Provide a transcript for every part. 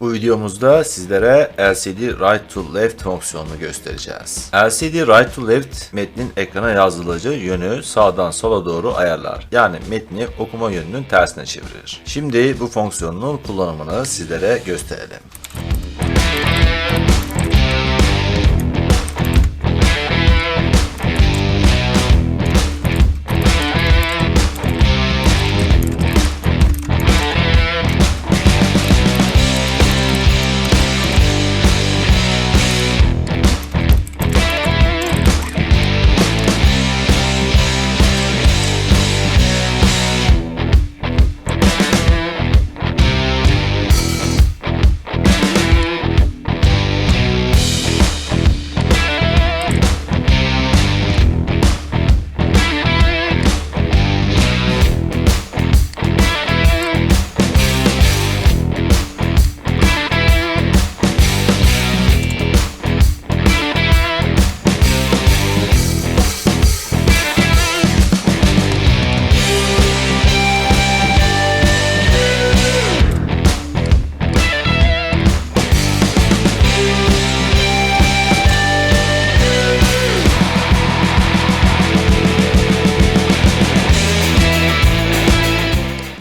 Bu videomuzda sizlere LCD Right to Left fonksiyonunu göstereceğiz. LCD Right to Left metnin ekrana yazılıcı yönü sağdan sola doğru ayarlar. Yani metni okuma yönünün tersine çevirir. Şimdi bu fonksiyonun kullanımını sizlere gösterelim.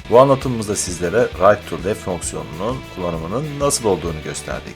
Bu anlatımımızda sizlere Right to Left fonksiyonunun kullanımının nasıl olduğunu gösterdik.